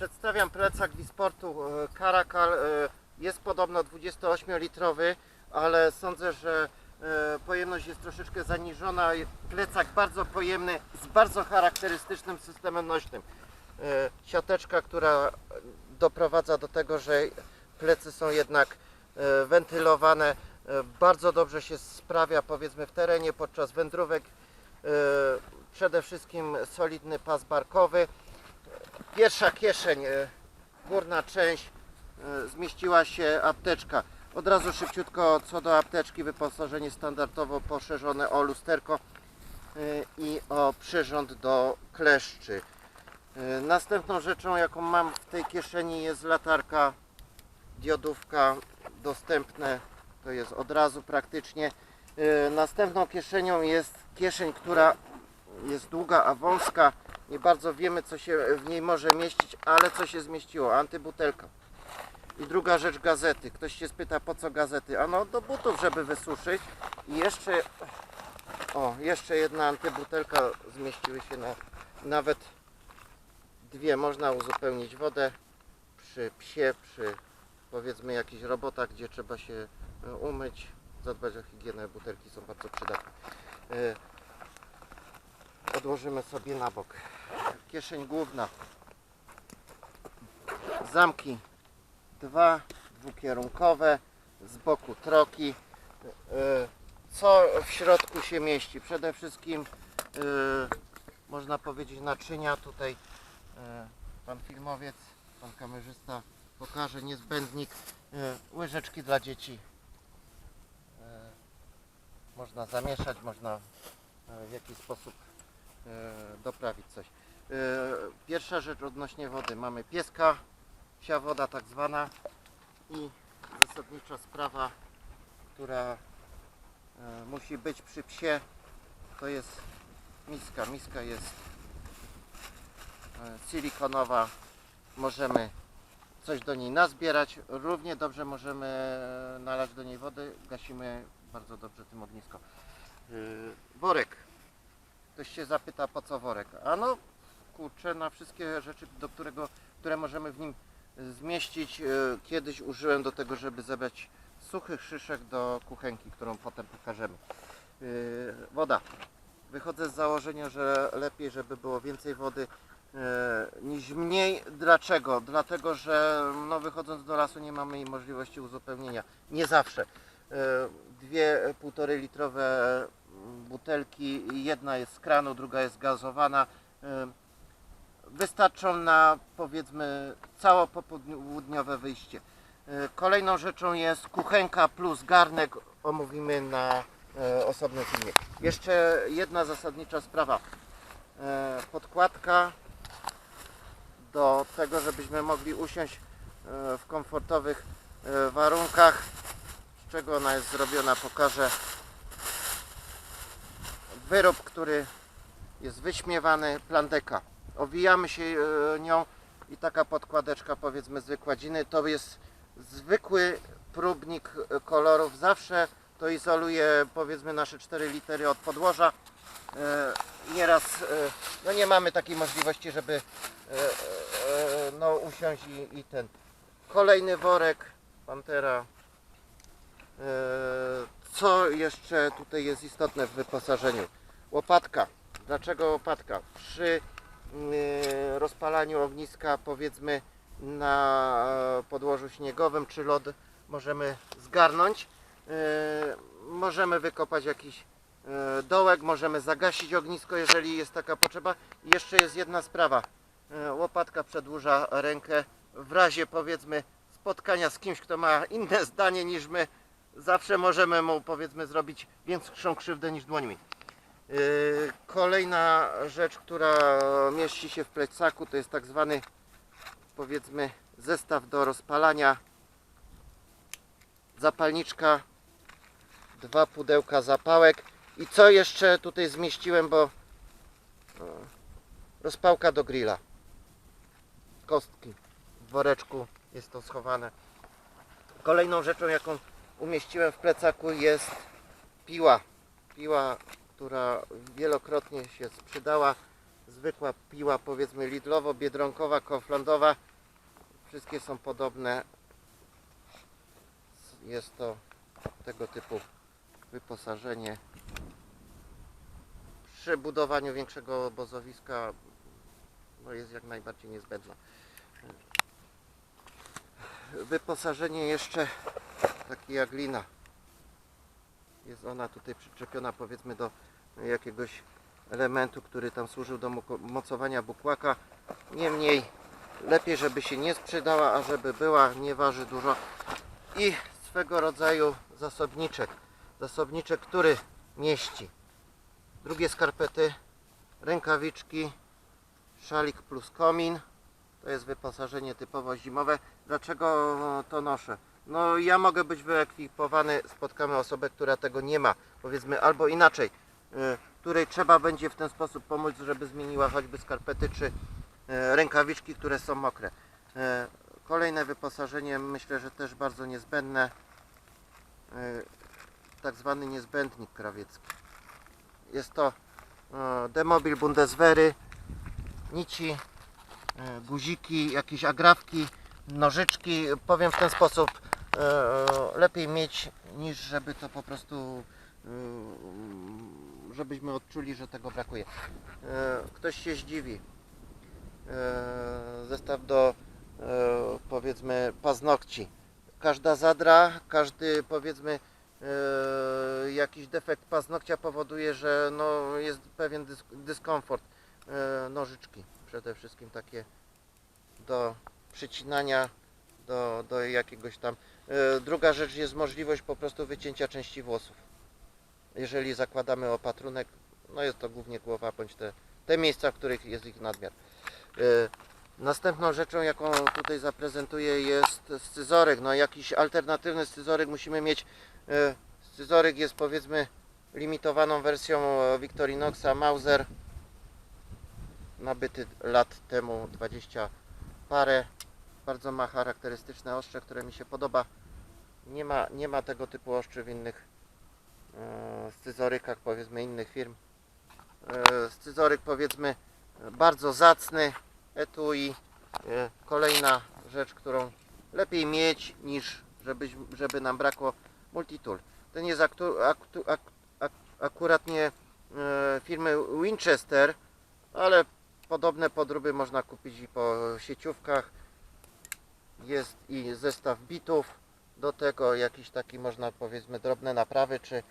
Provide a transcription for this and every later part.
Przedstawiam plecak Wisportu e, Caracal. E, Jest podobno 28-litrowy, ale sądzę, że e, pojemność jest troszeczkę zaniżona. Plecak bardzo pojemny z bardzo charakterystycznym systemem nośnym. E, Siateczka, która doprowadza do tego, że plecy są jednak e, wentylowane. E, Bardzo dobrze się sprawia powiedzmy w terenie podczas wędrówek. E, Przede wszystkim solidny pas barkowy. Pierwsza kieszeń, e, górna część, e, zmieściła się apteczka. Od razu szybciutko co do apteczki, wyposażenie standardowo poszerzone o lusterko e, i o przyrząd do kleszczy. Następną rzeczą jaką mam w tej kieszeni jest latarka, diodówka dostępne, to jest od razu praktycznie. Następną kieszenią jest kieszeń, która jest długa, a wąska. Nie bardzo wiemy, co się w niej może mieścić, ale co się zmieściło? Antybutelka. I druga rzecz, gazety. Ktoś się spyta, po co gazety? Ano, do butów, żeby wysuszyć. I jeszcze, o, jeszcze jedna antybutelka zmieściły się na, nawet dwie. Można uzupełnić wodę przy psie, przy powiedzmy jakichś robotach, gdzie trzeba się e, umyć, zadbać o higienę. Butelki są bardzo przydatne. E, odłożymy sobie na bok. Kieszeń główna. Zamki dwa, dwukierunkowe, z boku troki. E, Co w środku się mieści? Przede wszystkim e, można powiedzieć naczynia. Tutaj e, pan filmowiec, pan kamerzysta pokaże niezbędnik. Łyżeczki dla dzieci. Można zamieszać, można w jakiś sposób doprawić coś. E, Pierwsza rzecz odnośnie wody. Mamy pieska, psia woda tak zwana i zasadnicza sprawa, która e, musi być przy psie, to jest miska. Miska jest e, silikonowa, możemy coś do niej nazbierać, równie dobrze możemy e, nalać do niej wody, gasimy bardzo dobrze tym ognisko. E, Worek. Ktoś się zapyta po co worek? A no kurczę, na wszystkie rzeczy, do którego, które możemy w nim zmieścić. E, Kiedyś użyłem do tego, żeby zebrać suchych szyszek do kuchenki, którą potem pokażemy. E, Woda. Wychodzę z założenia, że lepiej, żeby było więcej wody niż mniej. Dlaczego? Dlatego, że no, wychodząc do lasu nie mamy możliwości uzupełnienia. Nie zawsze. Dwie półtorej litrowe butelki, jedna jest z kranu, druga jest gazowana. Wystarczą na powiedzmy całopopołudniowe wyjście. E, Kolejną rzeczą jest kuchenka plus garnek. Omówimy na e, osobnym filmie. Jeszcze jedna zasadnicza sprawa. E, Podkładka do tego, żebyśmy mogli usiąść w komfortowych warunkach. Z czego ona jest zrobiona pokażę. Wyrób, który jest wyśmiewany, plandeka. Owijamy się e, nią i taka podkładeczka powiedzmy z wykładziny to jest zwykły próbnik kolorów. Zawsze to izoluje powiedzmy nasze 4 litery od podłoża. E, Nieraz e, no nie mamy takiej możliwości, żeby no usiąść i, i ten. Kolejny worek, pantera. Co jeszcze tutaj jest istotne w wyposażeniu? Łopatka. Dlaczego łopatka? Przy y, rozpalaniu ogniska powiedzmy na e, podłożu śniegowym czy lod możemy zgarnąć. Y, Możemy wykopać jakiś e, dołek, możemy zagasić ognisko, jeżeli jest taka potrzeba. I jeszcze jest jedna sprawa. Łopatka przedłuża rękę w razie powiedzmy spotkania z kimś, kto ma inne zdanie niż my. Zawsze możemy mu powiedzmy zrobić większą krzywdę niż dłońmi. Yy, Kolejna rzecz, która mieści się w plecaku, to jest tak zwany powiedzmy zestaw do rozpalania. Zapalniczka, dwa pudełka zapałek i co jeszcze tutaj zmieściłem, bo o, rozpałka do grilla. Kostki w woreczku jest to schowane. Kolejną rzeczą, jaką umieściłem w plecaku jest piła. Piła która wielokrotnie się sprzedała. Zwykła piła powiedzmy lidlowo, biedronkowa, koflandowa. Wszystkie są podobne. Jest to tego typu wyposażenie. Przy budowaniu większego obozowiska no jest jak najbardziej niezbędna. Wyposażenie jeszcze takie jak lina. Jest ona tutaj przyczepiona powiedzmy do jakiegoś elementu, który tam służył do mo- mocowania bukłaka. Niemniej lepiej, żeby się nie sprzedała, a żeby była, nie waży dużo. I swego rodzaju zasobniczek. Zasobniczek, który mieści drugie skarpety, rękawiczki, szalik plus komin. To jest wyposażenie typowo zimowe. Dlaczego to noszę? No ja mogę być wyekwipowany, spotkamy osobę, która tego nie ma. Powiedzmy albo inaczej, której trzeba będzie w ten sposób pomóc, żeby zmieniła choćby skarpety czy y, rękawiczki, które są mokre. Y, Kolejne wyposażenie myślę, że też bardzo niezbędne. y, Tak zwany niezbędnik krawiecki. Jest to y, demobil Bundeswehry, nici, guziki, jakieś agrafki, nożyczki. Powiem w ten sposób, lepiej mieć niż żeby to po prostu, żebyśmy odczuli, że tego brakuje. E, Ktoś się zdziwi. E, Zestaw do e, powiedzmy paznokci. Każda zadra, każdy powiedzmy jakiś defekt paznokcia powoduje, że no, jest pewien dys- dyskomfort nożyczki przede wszystkim takie do przycinania do, do jakiegoś tam druga rzecz jest możliwość po prostu wycięcia części włosów jeżeli zakładamy opatrunek no jest to głównie głowa bądź te, te miejsca w których jest ich nadmiar E, następną rzeczą jaką tutaj zaprezentuję jest scyzoryk no jakiś alternatywny scyzoryk musimy mieć e, scyzoryk jest powiedzmy limitowaną wersją e, Victorinoxa Mauser nabyty lat temu 20 parę. Bardzo ma charakterystyczne ostrze, które mi się podoba. Nie ma, nie ma tego typu ostrzy w innych scyzorykach, powiedzmy innych firm. E, scyzoryk powiedzmy bardzo zacny. Etui. E, kolejna rzecz, którą lepiej mieć niż żeby, żeby nam brakło multitool. Ten jest aktu, aktu, ak, ak, akurat nie e, firmy Winchester, ale Podobne podróby można kupić i po sieciówkach. Jest i zestaw bitów. Do tego jakiś taki można powiedzmy drobne naprawy, czy,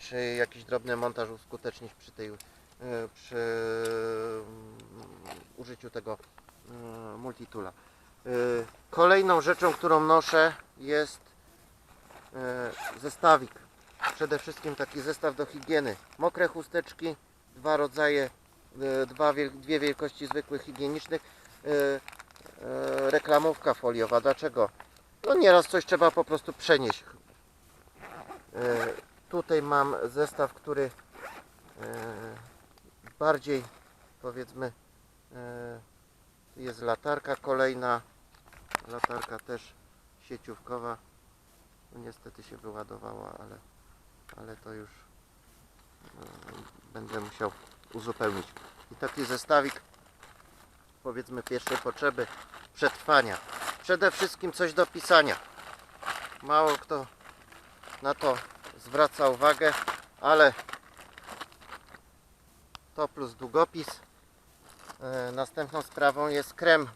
czy jakiś drobny montaż uskutecznić przy tej y, przy mm, użyciu tego y, multitula. Y, Kolejną rzeczą, którą noszę jest y, zestawik. Przede wszystkim taki zestaw do higieny. Mokre chusteczki, dwa rodzaje e, dwa, dwie wielkości zwykłych higienicznych, e, e, reklamówka foliowa. Dlaczego? No nieraz coś trzeba po prostu przenieść. Tutaj mam zestaw, który e, bardziej powiedzmy e, jest latarka kolejna, latarka też sieciówkowa. No, niestety się wyładowała, ale, ale to już e, będę musiał uzupełnić. I taki zestawik powiedzmy pierwszej potrzeby przetrwania. Przede wszystkim coś do pisania. Mało kto na to zwraca uwagę, ale to plus długopis. E, Następną sprawą jest krem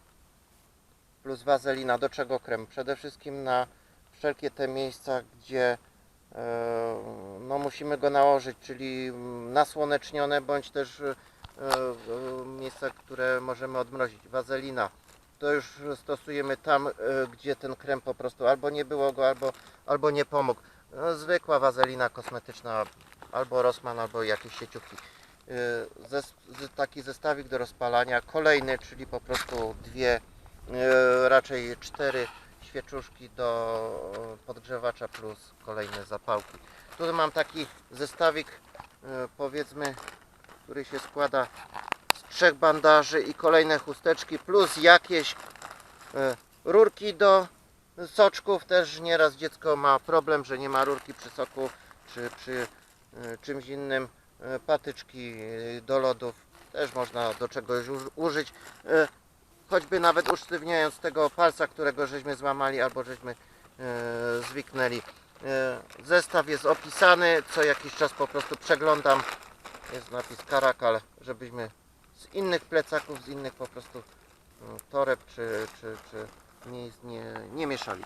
plus wazelina. Do czego krem? Przede wszystkim na wszelkie te miejsca, gdzie e, no, musimy go nałożyć, czyli nasłonecznione bądź też e, miejsca, które możemy odmrozić. Wazelina. To już stosujemy tam, gdzie ten krem po prostu albo nie było go, albo, albo nie pomógł. No, zwykła wazelina kosmetyczna, albo Rossmann, albo jakieś sieciówki. E, Zes, taki zestawik do rozpalania. Kolejny, czyli po prostu dwie, e, raczej cztery świeczuszki do podgrzewacza plus kolejne zapałki. Tutaj mam taki zestawik, e, powiedzmy, który się składa z trzech bandaży i kolejne chusteczki plus jakieś rurki do soczków. Też nieraz dziecko ma problem, że nie ma rurki przy soku czy przy e, czymś innym. E, Patyczki e, do lodów też można do czegoś uż- użyć. Choćby nawet usztywniając tego palca, którego żeśmy złamali albo żeśmy zwiknęli. Zestaw jest opisany, co jakiś czas po prostu przeglądam. Jest napis Karakal, żebyśmy z innych plecaków, z innych po prostu mm, toreb czy, czy, czy miejsc nie, nie mieszali.